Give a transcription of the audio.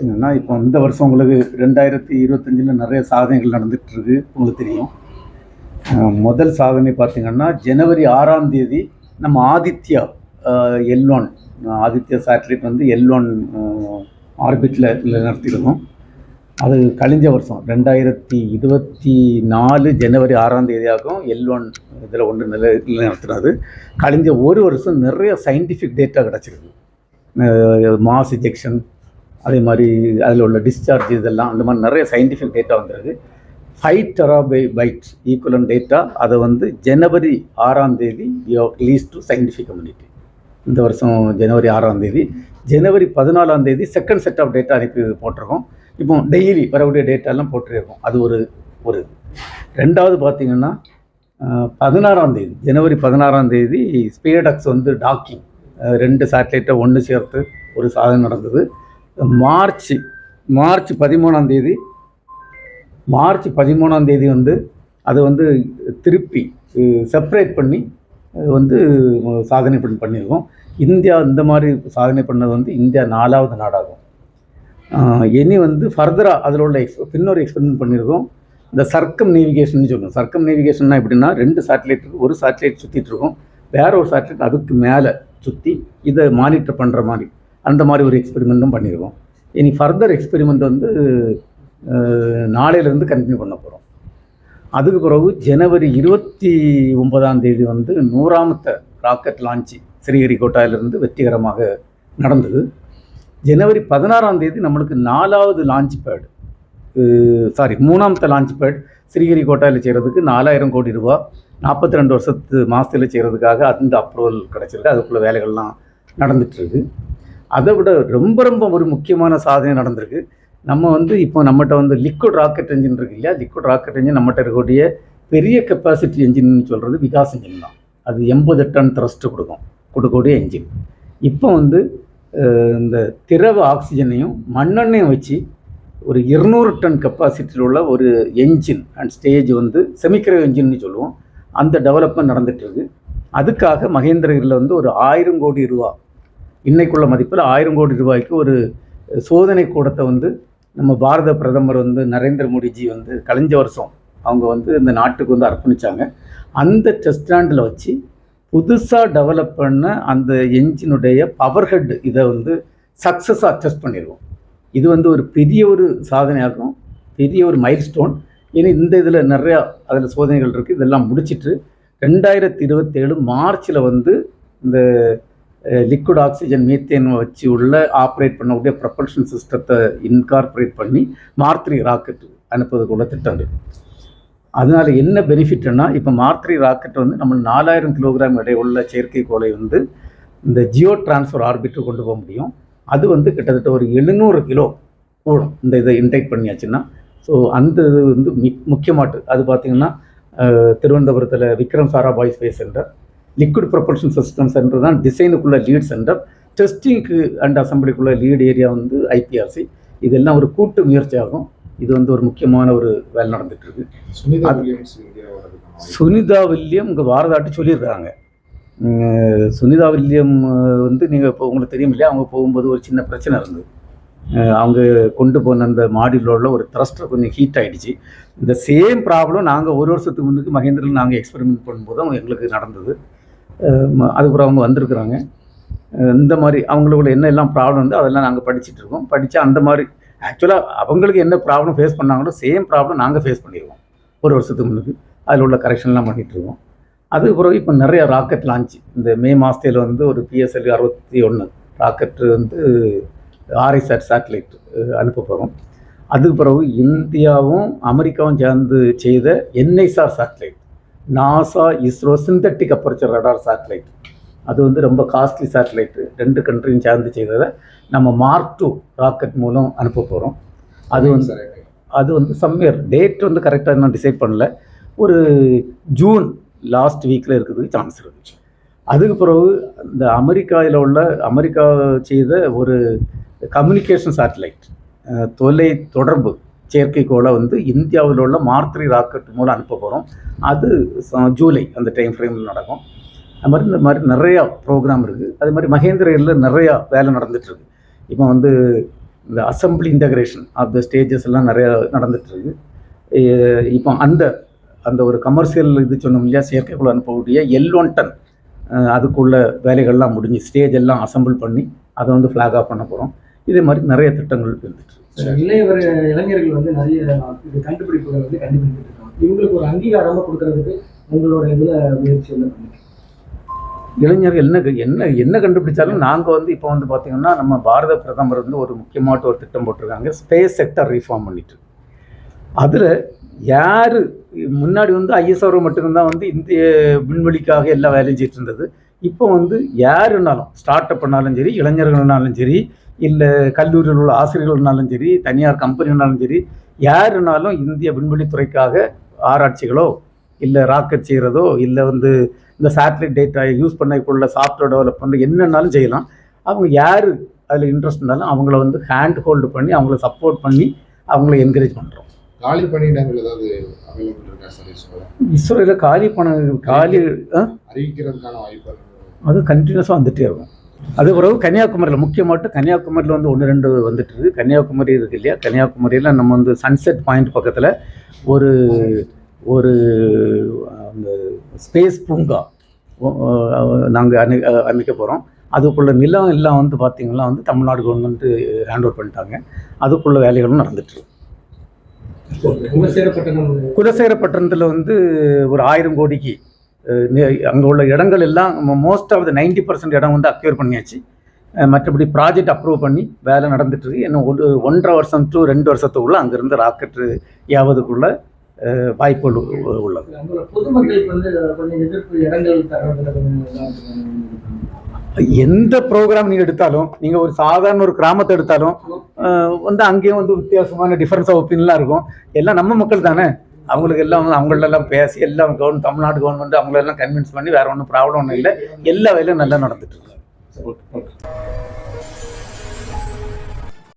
பார்த்தீங்கன்னா இப்போ இந்த வருஷம் உங்களுக்கு ரெண்டாயிரத்தி இருபத்தஞ்சில் நிறைய சாதனைகள் நடந்துட்டு இருக்கு உங்களுக்கு தெரியும். முதல் சாதனை பார்த்தீங்கன்னா ஜனவரி ஆறாம் தேதி நம்ம Aditya L one Aditya satellite வந்து எல் ஒன் ஆர்பிட்டில் நடத்தியிருக்கோம். அது கழிஞ்ச வருஷம் ரெண்டாயிரத்தி இருபத்தி நாலு ஜனவரி ஆறாம் தேதியாகும் எல் ஒன் இதில் ஒன்று நிலை நடத்துனது கழிஞ்ச ஒரு வருஷம் நிறைய சயின்டிஃபிக் டேட்டா கிடச்சிருக்கு. மாஸ் இஜெக்ஷன் அதே மாதிரி அதில் உள்ள டிஸ்சார்ஜ் இதெல்லாம் அந்த மாதிரி நிறைய சயின்டிஃபிக் டேட்டா வந்திருக்கு. Five terabytes equivalent data அதை வந்து ஜனவரி ஆறாம் தேதி ரிலீஸ் டு சயின்டிஃபிக் கம்யூனிட்டி இந்த வருஷம் ஜனவரி ஆறாம் தேதி ஜனவரி பதினாலாம் தேதி செகண்ட் செட் ஆஃப் டேட்டா அனுப்பி போட்டிருக்கோம். இப்போ டெய்லி வரக்கூடிய டேட்டாலாம் போட்டிருக்கோம். அது ஒரு ஒரு ரெண்டாவது பார்த்தீங்கன்னா பதினாறாம் தேதி ஜனவரி பதினாறாம் தேதி ஸ்பீடக்ஸ் வந்து டாக்கிங் ரெண்டு சேட்டலைட்டை ஒன்று சேர்த்து ஒரு சாதனை நடந்தது. மார்ச் மார்ச் பதிமூணாம் தேதி மார்ச் பதிமூணாம் தேதி வந்து அதை வந்து திருப்பி செப்பரேட் பண்ணி வந்து சாதனை பண்ணி பண்ணியிருக்கோம் இந்தியா இந்த மாதிரி சாதனை பண்ணது வந்து இந்தியா நாலாவது நாடாகும். இனி வந்து ஃபர்தராக அதில் உள்ள எக்ஸ் பின்னொரு எக்ஸ்பெரிமெண்ட் பண்ணியிருக்கோம் இந்த சர்க்கம் நேவிகேஷன் சொல்லுவோம். சர்க்கம் நேவிகேஷன்னா எப்படின்னா ரெண்டு சேட்டலைட் ஒரு சேட்டலைட் சுற்றிட்டு இருக்கோம். வேற ஒரு சேட்டலைட் அதுக்கு மேலே சுற்றி இதை மானிட்டர் பண்ணுற மாதிரி. அந்த மாதிரி ஒரு எக்ஸ்பெரிமெண்ட்டும் பண்ணியிருக்கோம் இனி ஃபர்தர் எக்ஸ்பெரிமெண்ட் வந்து நாளையிலேருந்து கண்டினியூ பண்ண போகிறோம் அதுக்கு பிறகு ஜனவரி இருபத்தி ஒன்பதாம் தேதி வந்து நூறாமத்த ராக்கெட் லான்ச்சு ஸ்ரீஹரிகோட்டாவிலிருந்து வெற்றிகரமாக நடந்தது. ஜனவரி பதினாறாம் தேதி நம்மளுக்கு நாலாவது லான்ச் பேட் சாரி மூணாமத்த லான்ச் பேட் ஸ்ரீஹரிகோட்டாவில் செய்கிறதுக்கு நாலாயிரம் கோடி ரூபா நாற்பத்தி ரெண்டு வருஷத்து மாதத்தில் செய்கிறதுக்காக அந்த அப்ரூவல் கிடச்சிருக்கு. அதுக்குள்ளே வேலைகள்லாம் நடந்துட்டுருக்கு அதை விட ரொம்ப ரொம்ப ஒரு முக்கியமான சாதனை நடந்திருக்கு. நம்ம வந்து இப்போ நம்மகிட்ட வந்து லிக்விட் ராக்கெட் என்ஜின் இருக்கு இல்லையா? லிக்விட் ராக்கெட் என்ஜின் நம்மகிட்ட இருக்கக்கூடிய பெரிய கெப்பாசிட்டி என்ஜின் சொல்கிறது விகாஸ் என்ஜின் தான். அது எண்பது டன் த்ரஸ்ட்டு கொடுக்கும். கொடுக்கக்கூடிய என்ஜின் இப்போ வந்து இந்த திரவ ஆக்சிஜனையும் மண்ணெண்ணையும் வச்சு ஒரு இருநூறு டன் கெப்பாசிட்டியில் உள்ள ஒரு என்ஜின் அண்ட் ஸ்டேஜ் வந்து செமிக்கிற என்ஜின்னு சொல்லுவோம். அந்த டெவலப்மெண்ட் நடந்துகிட்ருக்கு அதுக்காக மகேந்திரகிரியில் வந்து ஒரு ஆயிரம் கோடி ரூபா இன்னைக்குள்ள மதிப்பில் ஆயிரம் கோடி ரூபாய்க்கு ஒரு சோதனை கூடத்தை வந்து நம்ம பாரத பிரதமர் வந்து நரேந்திர மோடிஜி வந்து கழிஞ்ச வருஷம் அவங்க வந்து இந்த நாட்டுக்கு வந்து அர்ப்பணிச்சாங்க. அந்த டெஸ்ட் ஸ்டாண்டில் வச்சு புதுசாக டெவலப் பண்ண அந்த என்ஜினுடைய பவர் ஹெட் இதை வந்து சக்ஸஸாக டெஸ்ட் பண்ணிடுவோம் இது வந்து ஒரு பெரிய ஒரு சாதனையாகும் பெரிய ஒரு மைல் ஸ்டோன் ஏன்னா இந்த இதில் நிறையா அதில் சோதனைகள் இருக்குது இதெல்லாம் முடிச்சிட்டு ரெண்டாயிரத்தி இருபத்தேழு மார்ச்சில் வந்து இந்த லிக்விட் ஆக்சிஜன் மீத்தேன் வச்சு உள்ள ஆப்ரேட் பண்ணக்கூடிய ப்ரப்பல்ஷன் சிஸ்டத்தை இன்கார்பரேட் பண்ணி மார்த்ரி ராக்கெட் அனுப்புவதுக்குள்ள திட்டம் இருக்குது அதனால என்ன பெனிஃபிட்னா இப்போ மார்த்ரி ராக்கெட் வந்து நம்ம நாலாயிரம் கிலோகிராம் எடை உள்ள செயற்கைக்கோளை வந்து இந்த ஜியோ டிரான்ஸ்ஃபர் ஆர்பிட்டு கொண்டு போக முடியும். அது வந்து கிட்டத்தட்ட ஒரு எழுநூறு கிலோ போடும் இந்த இதை இன்டெக்ட் பண்ணியாச்சுன்னா. ஸோ அந்த இது வந்து மிக் முக்கியமாட்டு. அது பார்த்திங்கன்னா திருவனந்தபுரத்தில் Vikram Sarabhai space centre liquid propulsion system centre தான் டிசைனுக்குள்ள லீட் சென்டர் டெஸ்டிங்க்கு அண்ட் அசம்பிளிக்குள்ள லீட் ஏரியா வந்து ஐபிஆர்சி இதெல்லாம் ஒரு கூட்டு முயற்சி ஆகும் இது வந்து ஒரு முக்கியமான ஒரு வேலை நடந்துட்டு இருக்கு. சுனிதா வில்லியம்ஸ் சுனிதா வில்லியம் இங்கே பாரதாட்டு சொல்லியிருக்காங்க சுனிதா வில்லியம் வந்து நீங்கள் இப்போ உங்களுக்கு தெரியும் இல்லையா? அவங்க போகும்போது ஒரு சின்ன பிரச்சனை இருந்தது. அவங்க கொண்டு போன அந்த மாடியில் ஒரு த்ரஸ்டர் கொஞ்சம் ஹீட் ஆயிடுச்சு. இந்த சேம் ப்ராப்ளம் நாங்கள் ஒரு வருஷத்துக்கு முன்னுக்கு மகேந்திரில் நாங்கள் எக்ஸ்பெரிமெண்ட் பண்ணும்போது அவங்க எங்களுக்கு நடந்தது. அதுக்கப்புறம் அவங்க வந்திருக்கிறாங்க. இந்த மாதிரி அவங்களுக்குள்ள என்ன எல்லாம் ப்ராப்ளம் வந்து அதெல்லாம் நாங்கள் படிச்சுட்டு இருக்கோம். படித்து அந்த மாதிரி ஆக்சுவலாக அவங்களுக்கு என்ன ப்ராப்ளம் ஃபேஸ் பண்ணாங்களோ சேம் ப்ராப்ளம் நாங்கள் ஃபேஸ் பண்ணிடுவோம் ஒரு வருஷத்துக்கு முன்னுக்கு. அதில் உள்ள கரெக்ஷன்லாம் பண்ணிகிட்ருக்கோம் அதுக்கு பிறகு இப்போ நிறைய ராக்கெட் லான்ச் இந்த மே மாதத்தில் வந்து ஒரு பிஎஸ்எல் அறுபத்தி ஒன்று ராக்கெட் வந்து ஆர்ஐசாட் சேட்டலைட் அனுப்ப போகிறோம் அதுக்கு பிறகு இந்தியாவும் அமெரிக்காவும் சேர்ந்து செய்த NISAR satellite NASA ISRO synthetic aperture radar satellite அது வந்து ரொம்ப காஸ்ட்லி சேட்டலைட்டு ரெண்டு கண்ட்ரியும் சேர்ந்து செய்ததை நம்ம மார்க் டூ ராக்கெட் மூலம் அனுப்ப போகிறோம் அது வந்து அது வந்து சம்வேர் டேட் வந்து கரெக்டாக இன்னும் டிசைட் பண்ணல. ஒரு ஜூன் லாஸ்ட் வீக்கில் இருக்கிறதுக்கு சான்ஸ் இருக்குது அதுக்கு பிறகு இந்த அமெரிக்காவில் உள்ள அமெரிக்கா செய்த ஒரு கம்யூனிகேஷன் சேட்டலைட் தொலை தொடர்பு செயற்கைக்கோளை வந்து இந்தியாவில் உள்ள மார்த்ரி ராக்கெட் மூலம் அனுப்ப போகிறோம் அது ஜூலை அந்த டைம் ஃப்ரேமில் நடக்கும். அது மாதிரி இந்த மாதிரி நிறையா ப்ரோக்ராம் இருக்குது அதே மாதிரி மகேந்திரையில் நிறையா வேலை நடந்துகிட்ருக்கு இப்போ வந்து இந்த assembly integration of the stages எல்லாம் நிறையா நடந்துகிட்ருக்கு இப்போ அந்த அந்த ஒரு கமர்ஷியல் இது சொன்னோம் இல்லையா செயற்கைக்குள்ள அனுப்பக்கூடிய எல் ஒன் டன் அதுக்குள்ள வேலைகள்லாம் முடிஞ்சு ஸ்டேஜ் எல்லாம் அசம்பிள் பண்ணி அதை வந்து ஃப்ளாக் ஆஃப் பண்ண போகிறோம் இதே மாதிரி நிறைய திட்டங்கள் இருந்துட்டு இளையவர் இளைஞர்கள் வந்து நிறைய இது கண்டுபிடிப்புகள் வந்து கண்டுபிடிச்சிட்டு இருக்காங்க இவங்களுக்கு ஒரு அங்கீகாரமா கொடுக்கறதுக்கு உங்களோட இதுல முயற்சி என்ன பண்ணீங்க? இளைஞர்கள் என்ன என்ன என்ன கண்டுபிடிச்சாலும் நாங்கள் வந்து இப்போ வந்து பார்த்தீங்கன்னா நம்ம பாரத பிரதமர் வந்து ஒரு முக்கியமான ஒரு திட்டம் போட்டிருக்காங்க. ஸ்பேஸ் செக்டர் ரீஃபார்ம் பண்ணிட்டு. அதில் யார் முன்னாடி வந்து ஐஎஸ்ஆர்ஓ மட்டும்தான் வந்து இந்திய விண்வெளிக்காக எல்லா வேலையும் செய்யிட்டு இருந்தது. இப்போ வந்து யாருனாலும் ஸ்டார்ட் அப் பண்ணாலும் சரி இளைஞர்கள்னாலும் சரி இல்லை கல்லூரியில் உள்ள ஆசிரியர்கள்னாலும் சரி தனியார் கம்பெனினாலும் சரி யாருனாலும் இந்திய விண்வெளித்துறைக்காக ஆராய்ச்சிகளோ இல்லை ராக்கெட் செய்கிறதோ இல்லை வந்து இந்த சேட்டலைட் டேட்டா யூஸ் பண்ணக்குள்ள சாஃப்ட்வேர் டெவலப் பண்ண என்னன்னாலும் செய்யலாம். அவங்க யார் அதில் இன்ட்ரெஸ்ட் இருந்தாலும் அவங்கள வந்து ஹேண்ட் ஹோல்டு பண்ணி அவங்கள சப்போர்ட் பண்ணி அவங்கள என்கரேஜ் பண்ணுறோம் காலி பணியிடங்கள் ஏதாவது இஸ்ரோவில் காலி பணம் காலி? அறிவிக்கிறதுக்கான வாய்ப்பு அது கண்டினியூஸாக வந்துட்டே இருக்கும். அது பிறகு கன்னியாகுமரியில் முக்கியமாட்டு கன்னியாகுமரியில் வந்து ஒன்று ரெண்டு வந்துட்டு இருக்கு. கன்னியாகுமரி இருக்கு இல்லையா? கன்னியாகுமரியில் நம்ம வந்து சன்செட் பாயிண்ட் பக்கத்தில் ஒரு ஒரு அந்த ஸ்பேஸ் பூங்கா நாங்கள் அணி அமைக்க போகிறோம் அதுக்குள்ள நிலம் எல்லாம் வந்து பார்த்திங்கன்னா வந்து தமிழ்நாடு கவர்மெண்ட் ஹேண்ட் ஓவர் பண்ணிட்டாங்க. அதுக்குள்ள வேலைகளும் நடந்துட்டு இருக்கு. குலசேரப்பட்டணம் குலசேகரப்பட்டினத்தில் வந்து ஒரு ஆயிரம் கோடிக்கு அங்கே உள்ள இடங்கள் எல்லாம் most of the ninety percent இடம் வந்து அக்யூர் பண்ணியாச்சு. மற்றபடி ப்ராஜெக்ட் அப்ரூவ் பண்ணி வேலை நடந்துட்டு இருக்கு. இன்னும் ஒரு ஒன்றரை வருஷம் டு ரெண்டு வருஷத்துக்குள்ள அங்கேருந்து ராக்கெட்டு யாவதுக்குள்ள அஹ், வாய்ப்புகள் உள்ளது. எந்த ப்ரோக்ராம் நீங்கள் எடுத்தாலும் நீங்கள் ஒரு சாதாரண ஒரு கிராமத்தை எடுத்தாலும் வந்து அங்கேயும் வந்து வித்தியாசமான டிஃப்ரென்ஸ் ஆஃப் ஒப்பீனியன்லாம் இருக்கும். எல்லாம் நம்ம மக்கள் தானே? அவங்களுக்கு எல்லாம் வந்து அவங்களெல்லாம் பேசி எல்லாம் கவர்மெண்ட் தமிழ்நாடு கவர்மெண்ட் அவங்களெல்லாம் கன்வின்ஸ் பண்ணி வேறு ஒன்றும் ப்ராப்ளம் ஒன்றும் இல்லை. எல்லா வேலையும் நல்லா நடந்துட்டு ஓகே ஓகே